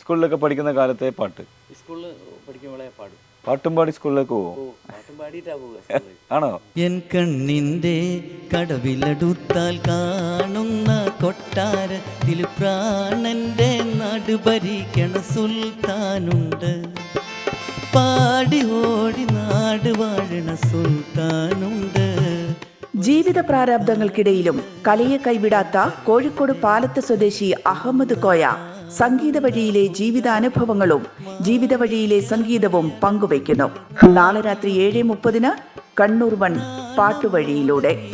സ്കൂളിലൊക്കെ പഠിക്കുന്ന കാലത്തെ പാട്ട്. സ്കൂളിൽ പഠിക്കുമ്പോഴേ പാടും പാട്ടും. പാടി സ്കൂളിലേക്ക് പോവും? പാട്ടും പാടിയിട്ടാ പോവുക ആണോ? എൻ കണ്ണിന്റെ കടവിലടുത്താൽ കാണുന്ന കൊട്ടാരത്തിൽ പ്രാണന്റെ നാട് ഭരിക്കണ സുൽത്താനുണ്ട്. പാടി ഓടി നാട് വാഴണ സുൽത്താനുണ്ട്. ജീവിത പ്രാരാബ്ദങ്ങൾക്കിടയിലും കലയെ കൈവിടാത്ത കോഴിക്കോട് പാലത്ത് സ്വദേശി അഹമ്മദ് കോയ സംഗീത വഴിയിലെ ജീവിതാനുഭവങ്ങളും ജീവിത വഴിയിലെ സംഗീതവും പങ്കുവയ്ക്കുന്നു. നാളെ രാത്രി ഏഴ് മുപ്പതിന് കണ്ണൂർ വൺ പാട്ടുവഴിയിലൂടെ.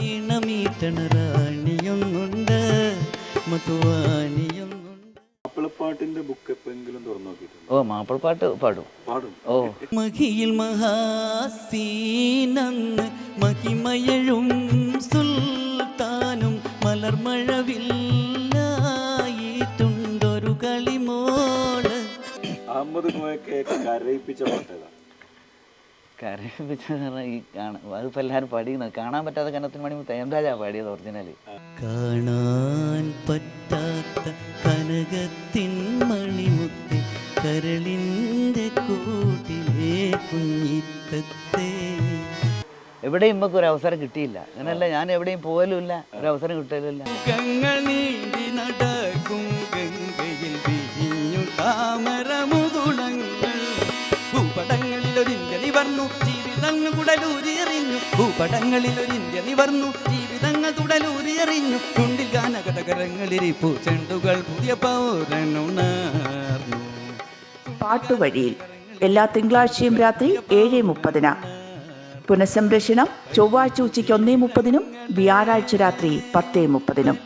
മാപ്പിളപ്പാട്ടിന്റെ ബുക്ക് എപ്പോഴെങ്കിലും തുറന്നു നോക്കിയിട്ടുണ്ട്? ഓ മാപ്പിളപ്പാട്ട് പാടും. പാടും. ഓ. മഹിയിൽ മഹാസീനന്ന് മഹിമയഴും സുൽത്താനും മലർമഴവില്ലായിട്ടുണ്ടൊരു അഹമ്മദ് കോയൊക്കെ കരയിപ്പിച്ച പാട്ടേതാ കരയിപ്പിച്ച പറഞ്ഞാൽ ഈ കാണാൻ അതിപ്പോൾ എല്ലാവരും പാടിക്കുന്നത് കാണാൻ പറ്റാത്ത കനത്തിന് മണി തേംരാജാ പാടിയത് ഒറിജിനൽ കാണാൻ പറ്റാത്ത കനകത്തിൻ മണിമുത്ത് കരളിന്റെ കൂട്ടിലേ കുഞ്ഞിത്തത്തെ. എവിടെയും നമുക്ക് ഒരു അവസരം കിട്ടിയില്ല. അങ്ങനെയല്ല ഞാൻ എവിടെയും പോകലുമില്ല ഒരു അവസരം കിട്ടലുമില്ല. ജീവിതങ്ങൾ കുടലൂരിയെറിഞ്ഞു ഭൂപടങ്ങളിൽ ഒരു ഇന്ത്യ നിവർന്നു. ജീവിതങ്ങൾ തുടലൂരിയെറിഞ്ഞു ചുണ്ടിൽ ഗാനകടകരങ്ങളിൽ ചെണ്ടുകൾ പുതിയ പൗരനുണർന്നു. പാട്ടുവഴിയിൽ എല്ലാ തിങ്കളാഴ്ചയും രാത്രി ഏഴ് മുപ്പതിന്. പുനഃസംരക്ഷണം ചൊവ്വാഴ്ച ഉച്ചയ്ക്ക് ഒന്നേ മുപ്പതിനും വ്യാഴാഴ്ച രാത്രി പത്തേ മുപ്പതിനും.